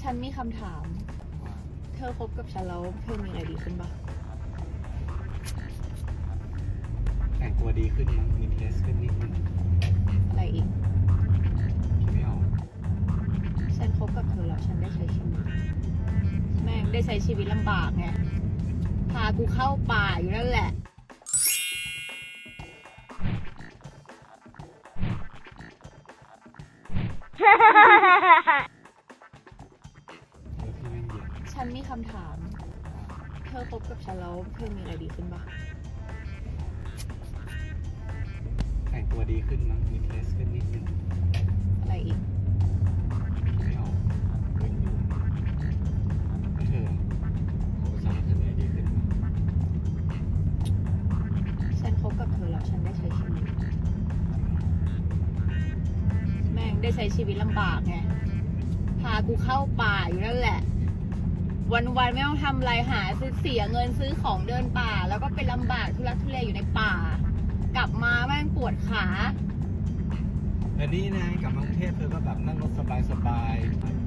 ฉันมีคำถาม เธอคบกับฉันแล้วเธอมีอะไรดีขึ้นปะแต่งตัวดีขึ้นมั้งมีเทสขึ้นนิดนึงอะไรอีก คิดไม่ออกฉันคบกับเธอแล้วฉันได้ใช้ชีวิต แม่งได้ใช้ชีวิตลำบากไง พากูเข้าป่าอยู่นั่นแหละแล้ว ฉันมีคำถาม เธอคบกับฉันแล้วเธอมีอะไรดีขึ้นปะแต่งตัวดีขึ้นมั้งมีเทสขึ้นนิดนึงอะไรอีกคิดไม่ออกเร่งอยู่แล้วเธอโอ้สาวเธอมีอะไรดีขึ้นมั้งฉันคบกับเธอแล้วฉันได้ใช้ชีวิต แม่งได้ใช้ชีวิตลำบากไง พากูเข้าป่าอยู่นั่นแหละ วันๆไม่ต้องทำอะไรหาซื้อเสียเงินซื้อของเดินป่า แล้วก็เป็นลำบากทุรักทุเลอยู่ในป่า กลับมาแม่งปวดขา แต่นี่นะกลับมากรุงเทพเธอก็แบบนั่งรถสบายๆ